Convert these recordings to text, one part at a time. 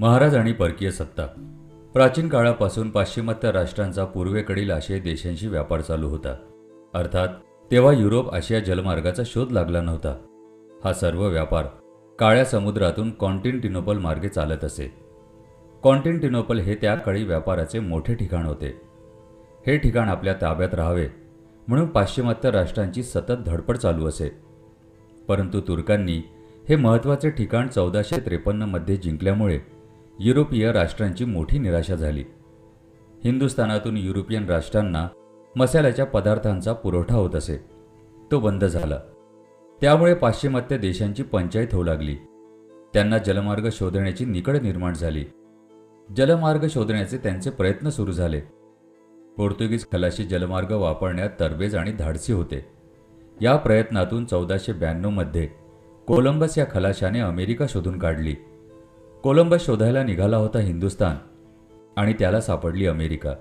महाराज आणि परकीय सत्ता. प्राचीन काळापासून पाश्चिमात्य राष्ट्रांचा पूर्वेकडील आशियाई देशांशी व्यापार चालू होता. अर्थात तेव्हा युरोप आशिया जलमार्गाचा शोध लागला नव्हता. हा सर्व व्यापार काळ्या समुद्रातून कॉन्टिन्टिनोपल मार्गे चालत असे. कॉन्टिन्टिनोपल हे त्या काळी व्यापाराचे मोठे ठिकाण होते. हे ठिकाण आपल्या ताब्यात राहावे म्हणून पाश्चिमात्य राष्ट्रांची सतत धडपड चालू असे. परंतु तुर्कांनी हे महत्त्वाचे ठिकाण चौदाशे त्रेपन्नमध्ये जिंकल्यामुळे युरोपीय राष्ट्रांची मोठी निराशा झाली. हिंदुस्थानातून युरोपियन राष्ट्रांना मसाल्याच्या पदार्थांचा पुरवठा होत असे. तो बंद झाला. त्यामुळे पाश्चिमात्य देशांची पंचायत होऊ लागली. त्यांना जलमार्ग शोधण्याची निकड निर्माण झाली. जलमार्ग शोधण्याचे त्यांचे प्रयत्न सुरू झाले. पोर्तुगीज खलाशी जलमार्ग वापरण्यात तरबेज आणि धाडसी होते. या प्रयत्नातून चौदाशे ब्याण्णवमध्ये कोलंबस या खलाशाने अमेरिका शोधून काढली. कोलंबस शोधायला निघाला होता हिंदुस्तान आणि त्याला सापडली अमेरिका.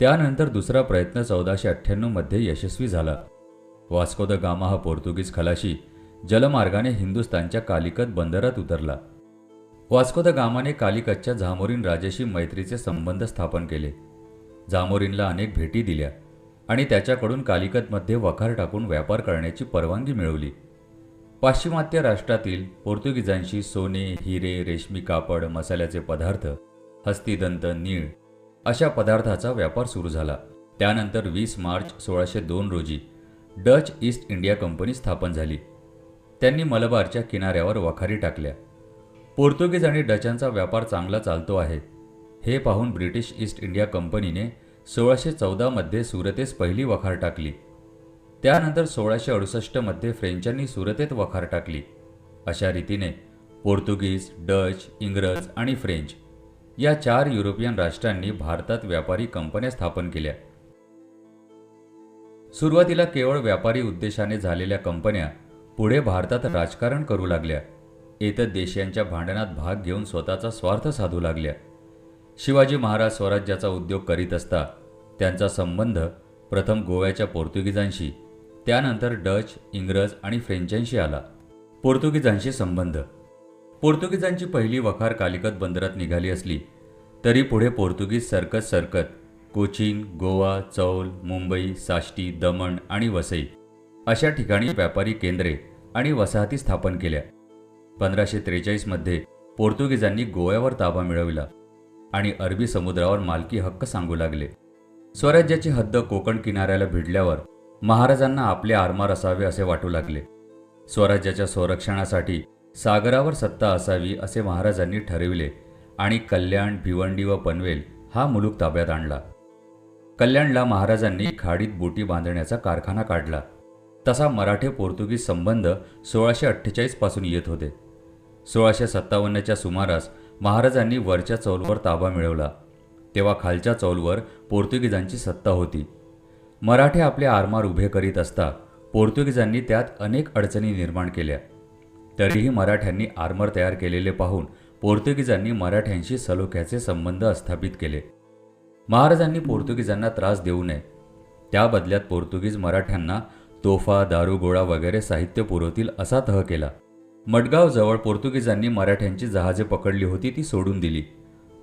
त्यानंतर दुसरा प्रयत्न चौदाशे अठ्ठ्याण्णवमध्ये यशस्वी झाला. वास्को द गामा हा पोर्तुगीज खलाशी जलमार्गाने हिंदुस्तानच्या कालिकत बंदरात उतरला. वास्को द गामाने कालिकतच्या झामोरीन राजाशी मैत्रीचे संबंध स्थापन केले. झामोरीनला अनेक भेटी दिल्या आणि त्याच्याकडून कालिकतमध्ये वखार टाकून व्यापार करण्याची परवानगी मिळवली. पाश्चिमात्य राष्ट्रातील पोर्तुगीजांशी सोने हिरे रेशमी कापड मसाल्याचे पदार्थ हस्तिदंत नीळ अशा पदार्थाचा व्यापार सुरू झाला. त्यानंतर वीस मार्च सोळाशे दोन रोजी डच ईस्ट इंडिया कंपनी स्थापन झाली. त्यांनी मलबारच्या किनाऱ्यावर वखारी टाकल्या. पोर्तुगीज आणि डचांचा व्यापार चांगला चालतो आहे. हे पाहून ब्रिटिश ईस्ट इंडिया कंपनीने सोळाशे चौदामध्ये सुरतेस पहिली वखार टाकली. त्यानंतर सोळाशे अडुसष्टमध्ये फ्रेंचांनी सुरतेत वखार टाकली. अशा रीतीने पोर्तुगीज डच इंग्रज आणि फ्रेंच या चार युरोपियन राष्ट्रांनी भारतात व्यापारी कंपन्या स्थापन केल्या. सुरुवातीला केवळ व्यापारी उद्देशाने झालेल्या कंपन्या पुढे भारतात राजकारण करू लागल्या. इतर देशांच्या भांडणात भाग घेऊन स्वतःचा स्वार्थ साधू लागल्या. शिवाजी महाराज स्वराज्याचा उद्योग करीत असता त्यांचा संबंध प्रथम गोव्याच्या पोर्तुगीजांशी त्यानंतर डच इंग्रज आणि फ्रेंचांशी आला. पोर्तुगीजांशी संबंध. पोर्तुगीजांची पहिली वखार कालिकत बंदरात निघाली असली तरी पुढे पोर्तुगीज सरकत सरकत कोचीन गोवा चौल मुंबई साष्टी दमण आणि वसई अशा ठिकाणी व्यापारी केंद्रे आणि वसाहती स्थापन केल्या. पंधराशे त्रेचाळीसमध्ये पोर्तुगीजांनी गोव्यावर ताबा मिळविला आणि अरबी समुद्रावर मालकी हक्क सांगू लागले. स्वराज्याची हद्द कोकण किनाऱ्याला भिडल्यावर महाराजांना आपले आरमार असावे असे वाटू लागले. स्वराज्याच्या संरक्षणासाठी सागरावर सत्ता असावी असे महाराजांनी ठरविले आणि कल्याण भिवंडी व पनवेल हा मुलूक ताब्यात आणला. कल्याणला महाराजांनी खाडीत बोटी बांधण्याचा कारखाना काढला. तसा मराठे पोर्तुगीज संबंध सोळाशे अठ्ठेचाळीसपासून येत होते. सोळाशे सत्तावन्नच्या सुमारास महाराजांनी वरच्या चौलवर ताबा मिळवला. तेव्हा खालच्या चौलवर पोर्तुगीजांची सत्ता होती. मराठे आपले आरमार उभे करीत असता पोर्तुगीजांनी त्यात अनेक अडचणी निर्माण केल्या. तरीही मराठ्यांनी आरमार तयार केलेले पाहून पोर्तुगीजांनी मराठ्यांशी सलोख्याचे संबंध स्थापित केले. महाराजांनी पोर्तुगीजांना त्रास देऊ नये. त्या बदल्यात पोर्तुगीज मराठ्यांना तोफा दारुगोळा वगैरे साहित्य पुरवतील असा तह केला. मडगाव जवळ पोर्तुगीजांनी मराठ्यांची जहाजे पकडली होती ती सोडून दिली.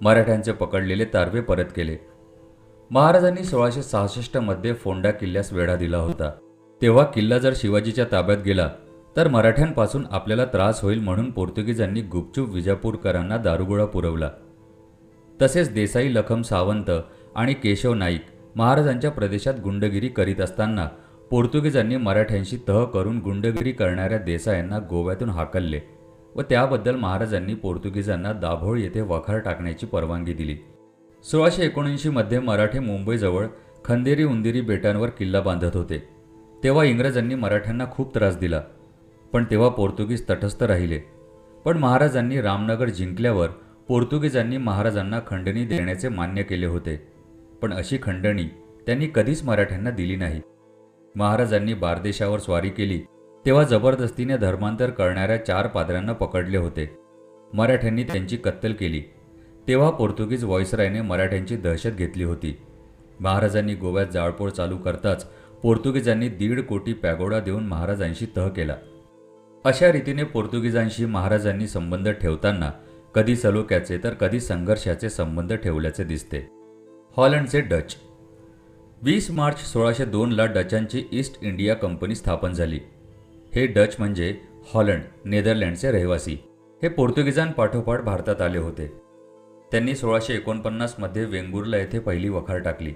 मराठ्यांचे पकडलेले तारवे परत केले. महाराजांनी सोळाशे सहासष्टमध्ये फोंडा किल्ल्यास वेढा दिला होता. तेव्हा किल्ला जर शिवाजीच्या ताब्यात गेला तर मराठ्यांपासून आपल्याला त्रास होईल म्हणून पोर्तुगीजांनी गुपचूप विजापूरकरांना दारुगोळा पुरवला. तसेच देसाई लखम सावंत आणि केशव नाईक महाराजांच्या प्रदेशात गुंडगिरी करीत असताना पोर्तुगीजांनी मराठ्यांशी तह करून गुंडगिरी करणाऱ्या देसायांना गोव्यातून हाकलले व त्याबद्दल महाराजांनी पोर्तुगीजांना दाभोळ येथे वखार टाकण्याची परवानगी दिली. सोळाशे एकोणऐंशीमध्ये मराठे मुंबईजवळ खंदेरी उंदिरी बेटांवर किल्ला बांधत होते. तेव्हा इंग्रजांनी मराठ्यांना खूप त्रास दिला. पण तेव्हा पोर्तुगीज तटस्थ राहिले. पण महाराजांनी रामनगर जिंकल्यावर पोर्तुगीजांनी महाराजांना खंडणी देण्याचे मान्य केले होते. पण अशी खंडणी त्यांनी कधीच मराठ्यांना दिली नाही. महाराजांनी बारदेशावर स्वारी केली. तेव्हा जबरदस्तीने धर्मांतर करणाऱ्या चार पादऱ्यांना पकडले होते. मराठ्यांनी त्यांची कत्तल केली. तेव्हा पोर्तुगीज व्हॉइसरायने मराठ्यांची दहशत घेतली होती. महाराजांनी गोव्यात जाळपोळ चालू करताच पोर्तुगीजांनी दीड कोटी पॅगोडा देऊन महाराजांशी तह केला. अशा रीतीने पोर्तुगीजांशी महाराजांनी संबंध ठेवताना कधी सलोख्याचे तर कधी संघर्षाचे संबंध ठेवल्याचे दिसते. हॉलंडचे डच. वीस मार्च सोळाशे दोनला डचांची ईस्ट इंडिया कंपनी स्थापन झाली. हे डच म्हणजे हॉलंड नेदरलँडचे रहिवासी. हे पोर्तुगीजांपाठोपाठ भारतात आले होते. त्यांनी सोळाशे एकोणपन्नासमध्ये वेंगुर्ला येथे पहिली वखार टाकली.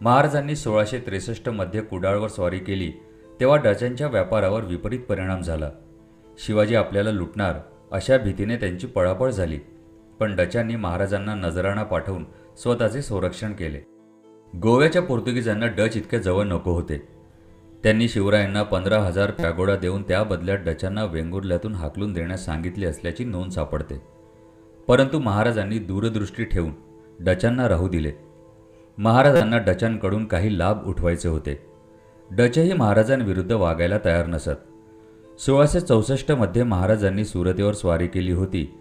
महाराजांनी सोळाशे त्रेसष्टमध्ये कुडाळवर स्वारी केली तेव्हा डचांच्या व्यापारावर विपरीत परिणाम झाला. शिवाजी आपल्याला लुटणार अशा भीतीने त्यांची पळापळ झाली. पण डचांनी महाराजांना नजराणा पाठवून स्वतःचे संरक्षण केले. गोव्याच्या पोर्तुगीजांना डच इतके जवळ नको होते. त्यांनी शिवरायांना पंधरा हजार पॅगोडा देऊन त्या बदल्यात डचांना वेंगुर्ल्यातून हाकलून देण्यास सांगितले असल्याची नोंद सापडते. परंतु महाराजांनी दूरदृष्टी ठेवून डचांना राहू दिले. महाराजांना डचांकडून काही लाभ उठवायचे होते. डचही महाराजांविरुद्ध वागायला तयार नसत. सोळाशे चौसष्टमध्ये महाराजांनी सुरतेवर स्वारी केली होती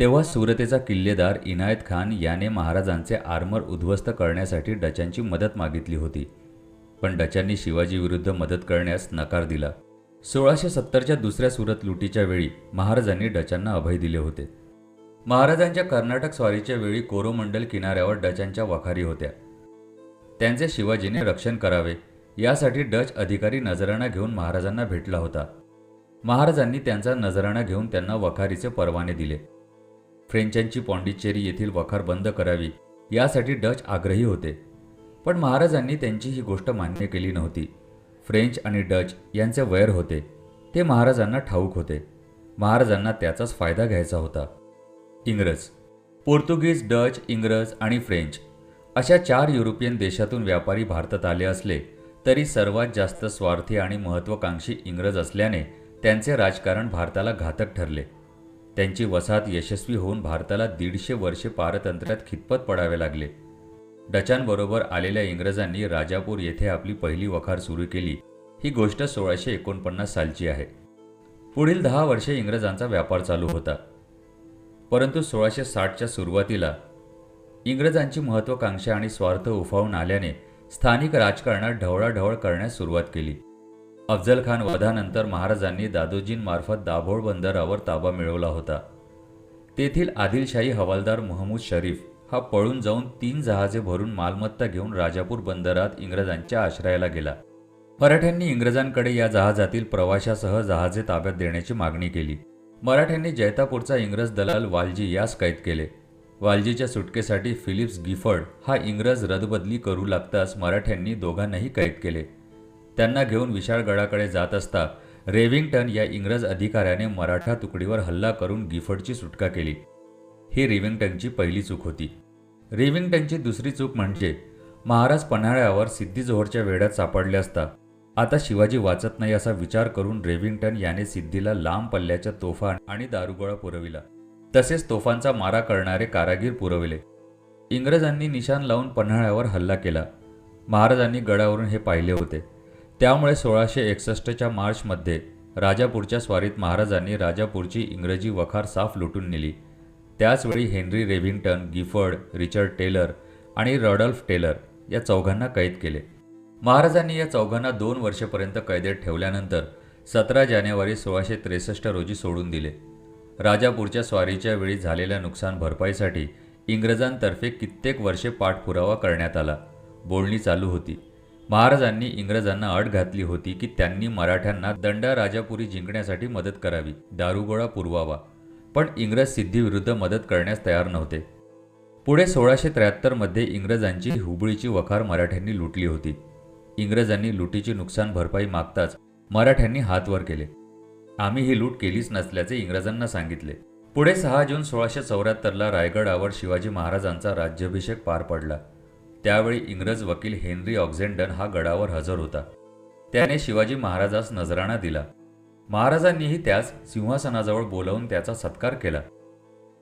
तेव्हा सुरतेचा किल्लेदार इनायत खान याने महाराजांचे आर्मर उद्ध्वस्त करण्यासाठी डचांची मदत मागितली होती. पण डचांनी शिवाजीविरुद्ध मदत करण्यास नकार दिला. सोळाशे सत्तरच्या दुसऱ्या सुरत लुटीच्या वेळी महाराजांनी डचांना अभय दिले होते. महाराजांच्या कर्नाटक स्वारीच्या वेळी कोरोमंडल किनाऱ्यावर डचांच्या वखारी होत्या. त्यांचे शिवाजीने रक्षण करावे यासाठी डच अधिकारी नजराणा घेऊन महाराजांना भेटला होता. महाराजांनी त्यांचा नजराणा घेऊन त्यांना वखारीचे परवाने दिले. फ्रेंचांची पॉंडिचेरी येथील वखार बंद करावी यासाठी डच आग्रही होते. पण महाराजांनी त्यांची ही गोष्ट मान्य केली नव्हती. फ्रेंच आणि डच यांचे वैर होते ते महाराजांना ठाऊक होते. महाराजांना त्याचाच फायदा घ्यायचा होता. इंग्रज पोर्तुगीज डच इंग्रज आणि फ्रेंच अशा चार युरोपियन देशातून व्यापारी भारतात आले असले तरी सर्वात जास्त स्वार्थी आणि महत्त्वाकांक्षी इंग्रज असल्याने त्यांचे राजकारण भारताला घातक ठरले. त्यांची वसाहत यशस्वी होऊन भारताला दीडशे वर्षे पारतंत्र्यात खितपत पडावे लागले. डचांबरोबर आलेल्या इंग्रजांनी राजापूर येथे आपली पहिली वखार सुरू केली. ही गोष्ट सोळाशे एकोणपन्नास सालची आहे. पुढील दहा वर्षे इंग्रजांचा व्यापार चालू होता. परंतु सोळाशे साठच्या सुरुवातीला इंग्रजांची महत्त्वाकांक्षा आणि स्वार्थ उफावून आल्याने स्थानिक राजकारणात ढवळाढवळ करण्यास सुरुवात केली. अफजल खान वधानंतर महाराजांनी दादोजींमार्फत दाभोळ बंदरावर ताबा मिळवला होता. तेथील आदिलशाही हवालदार महमूद शरीफ हा पळून जाऊन तीन जहाजे भरून मालमत्ता घेऊन राजापूर बंदरात इंग्रजांच्या आश्रयाला गेला. मराठ्यांनी इंग्रजांकडे या जहाजातील प्रवाशासह जहाजे ताब्यात देण्याची मागणी केली. मराठ्यांनी जैतापूरचा इंग्रज दलाल वालजी यास कैद केले. वालजीच्या सुटकेसाठी फिलिप्स गिफर्ड हा इंग्रज रदबदली करू लागताच मराठ्यांनी दोघांनाही कैद केले. त्यांना घेऊन विशाळगडाकडे जात असता रेविंग्टन या इंग्रज अधिकाऱ्याने मराठा तुकडीवर हल्ला करून गिफर्डची सुटका केली. ही रिविंग्टनची पहिली चूक होती. रिविंग्टनची दुसरी चूक म्हणजे महाराज पन्हाळ्यावर सिद्धी वेढ्यात सापडले असता. आता शिवाजी वाचत नाही असा विचार करून रेव्हिंग्टन याने सिद्धीला लांब पल्ल्याच्या तोफा आणि दारुगोळा पुरविला. तसेच तोफांचा मारा करणारे कारागीर पुरविले. इंग्रजांनी निशाण लावून पन्हाळ्यावर हल्ला केला. महाराजांनी गडावरून हे पाहिले होते. त्यामुळे सोळाशे एकसष्टच्या मार्चमध्ये राजापूरच्या स्वारीत महाराजांनी राजापूरची इंग्रजी वखार साफ लुटून नेली. त्याचवेळी Henry Revington Gifford Richard Taylor आणि रॉडल्फ टेलर या चौघांना कैद केले. महाराजांनी या चौघांना दोन वर्षेपर्यंत कैदेत ठेवल्यानंतर सतरा जानेवारी सोळाशे त्रेसष्ट रोजी सोडून दिले. राजापूरच्या स्वारीच्या वेळी झालेल्या नुकसान भरपाईसाठी इंग्रजांतर्फे कित्येक वर्षे पाठपुरावा करण्यात आला. बोलणी चालू होती. महाराजांनी इंग्रजांना अट घातली होती की त्यांनी मराठ्यांना दंडा राजापुरी जिंकण्यासाठी मदत करावी दारुगोळा पुरवावा. पण इंग्रज सिद्धीविरुद्ध मदत करण्यास तयार नव्हते. पुढे सोळाशे त्र्याहत्तरमध्ये इंग्रजांची हुबळीची वखार मराठ्यांनी लुटली होती. इंग्रजांनी लुटीची नुकसान भरपाई मागताच मराठ्यांनी हात वर केले. आम्ही ही लूट केलीच नसल्याचे इंग्रजांना सांगितले. पुढे सहा जून सोळाशे चौऱ्याहत्तरला रायगडावर शिवाजी महाराजांचा राज्याभिषेक पार पडला. त्यावेळी इंग्रज वकील हेनरी ऑक्झेंडन हा गडावर हजर होता. त्याने शिवाजी महाराजास नजराणा दिला. महाराजांनीही त्यास सिंहासनाजवळ बोलावून त्याचा सत्कार केला.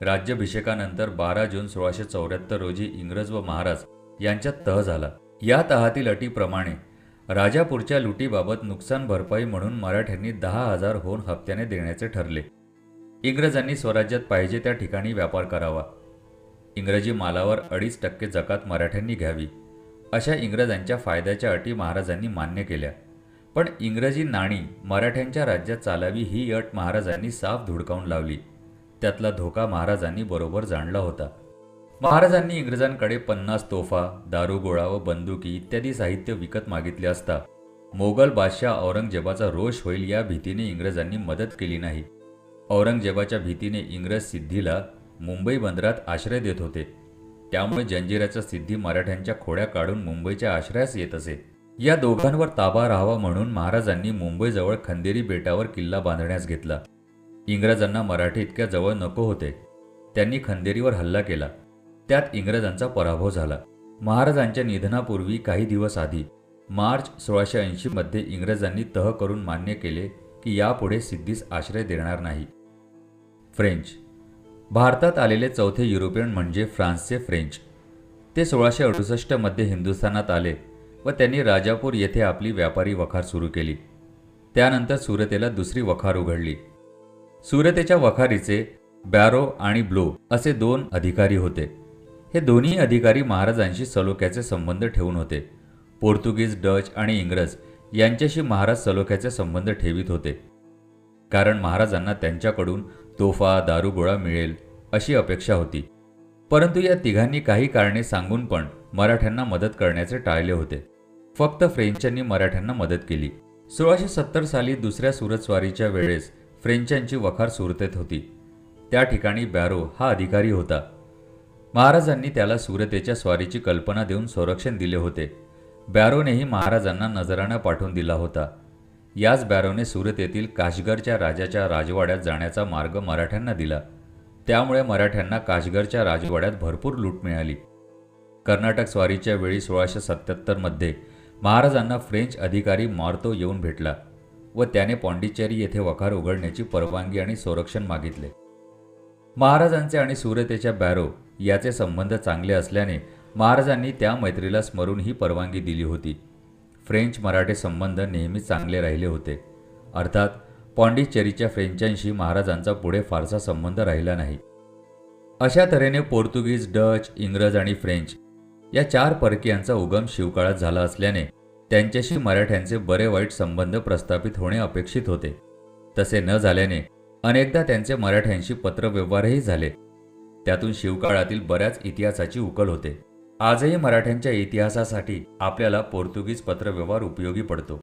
राज्याभिषेकानंतर बारा जून सोळाशे चौऱ्याहत्तर रोजी इंग्रज व महाराज यांच्यात तह झाला. या तहातील अटीप्रमाणे राजापूरच्या लुटीबाबत नुकसान भरपाई म्हणून मराठ्यांनी दहा हजार होऊन हप्त्याने देण्याचे ठरले. इंग्रजांनी स्वराज्यात पाहिजे त्या ठिकाणी व्यापार करावा. इंग्रजी मालावर अडीच टक्के जकात मराठ्यांनी घ्यावी अशा इंग्रजांच्या फायद्याच्या अटी महाराजांनी मान्य केल्या. पण इंग्रजी नाणी मराठ्यांच्या राज्यात चालावी ही अट महाराजांनी साफ धुडकावून लावली. त्यातला धोका महाराजांनी बरोबर जाणला होता. महाराजांनी इंग्रजांकडे पन्नास तोफा दारुगोळा व बंदुकी इत्यादी साहित्य विकत मागितले असता मोगल बादशाह औरंगजेबाचा रोष होईल या भीतीने इंग्रजांनी मदत केली नाही. औरंगजेबाच्या भीतीने इंग्रज सिद्धीला मुंबई बंदरात आश्रय देत होते. त्यामुळे जंजिराचा सिद्धी मराठ्यांच्या खोड्या काढून मुंबईच्या आश्रयास येत असे. या दोघांवर ताबा राहावा म्हणून महाराजांनी मुंबईजवळ खंदेरी बेटावर किल्ला बांधण्यास घेतला. इंग्रजांना मराठी इतक्या जवळ नको होते. त्यांनी खंदेरीवर हल्ला केला. त्यात इंग्रजांचा पराभव झाला. महाराजांच्या निधनापूर्वी काही दिवस आधी मार्च सोळाशे ऐंशीमध्ये इंग्रजांनी तह करून मान्य केले की यापुढे सिद्धीस आश्रय देणार नाही. फ्रेंच. भारतात आलेले चौथे युरोपियन म्हणजे फ्रान्सचे फ्रेंच. ते सोळाशे अडुसष्टमध्ये हिंदुस्थानात आले व त्यांनी राजापूर येथे आपली व्यापारी वखार सुरू केली. त्यानंतर सुरतेला दुसरी वखार उघडली. सुरतेच्या वखारीचे बॅरो आणि ब्लो असे दोन अधिकारी होते. हे दोन्ही अधिकारी महाराजांशी सलोख्याचे संबंध ठेवून होते. पोर्तुगीज डच आणि इंग्रज यांच्याशी महाराज सलोख्याचे संबंध ठेवित होते. कारण महाराजांना त्यांच्याकडून तोफा दारुगोळा मिळेल अशी अपेक्षा होती. परंतु या तिघांनी काही कारणे सांगून पण मराठ्यांना मदत करण्याचे टाळले होते. फक्त फ्रेंचांनी मराठ्यांना मदत केली. सोळाशे सत्तर साली दुसऱ्या सुरतस्वारीच्या वेळेस फ्रेंचांची वखार सुरतेत होती. त्या ठिकाणी बॅरो हा अधिकारी होता. महाराजांनी त्याला सुरतेच्या स्वारीची कल्पना देऊन संरक्षण दिले होते. बॅरोनेही महाराजांना नजराणा पाठवून दिला होता. याच बॅरोने सुरत येथील काशगरच्या राजाच्या राजवाड्यात जाण्याचा मार्ग मराठ्यांना दिला. त्यामुळे मराठ्यांना काशगरच्या राजवाड्यात भरपूर लूट मिळाली. कर्नाटक स्वारीच्या वेळी सोळाशे सत्याहत्तरमध्ये महाराजांना फ्रेंच अधिकारी मार्तो येऊन भेटला व त्याने पॉंडिचेरी येथे वखार उघडण्याची परवानगी आणि संरक्षण मागितले. महाराजांचे आणि सुरतेच्या बॅरो याचे संबंध चांगले असल्याने महाराजांनी त्या मैत्रीला स्मरून ही परवानगी दिली होती. फ्रेंच मराठे संबंध नेहमी चांगले राहिले होते. अर्थात पॉंडिचेरीच्या फ्रेंचांशी महाराजांचा पुढे फारसा संबंध राहिला नाही. अशा तऱ्हेने पोर्तुगीज डच इंग्रज आणि फ्रेंच या चार परकीयांचा उगम शिवकाळात झाला असल्याने त्यांच्याशी मराठ्यांचे बरे वाईट संबंध प्रस्थापित होणे अपेक्षित होते. तसे न झाल्याने अनेकदा त्यांचे मराठ्यांशी पत्रव्यवहारही झाले. त्यातून शिवकाळातील बऱ्याच इतिहासाची उकल होते. आजही मराठ्यांच्या इतिहासासाठी आपल्याला पोर्तुगीज पत्रव्यवहार उपयोगी पडतो.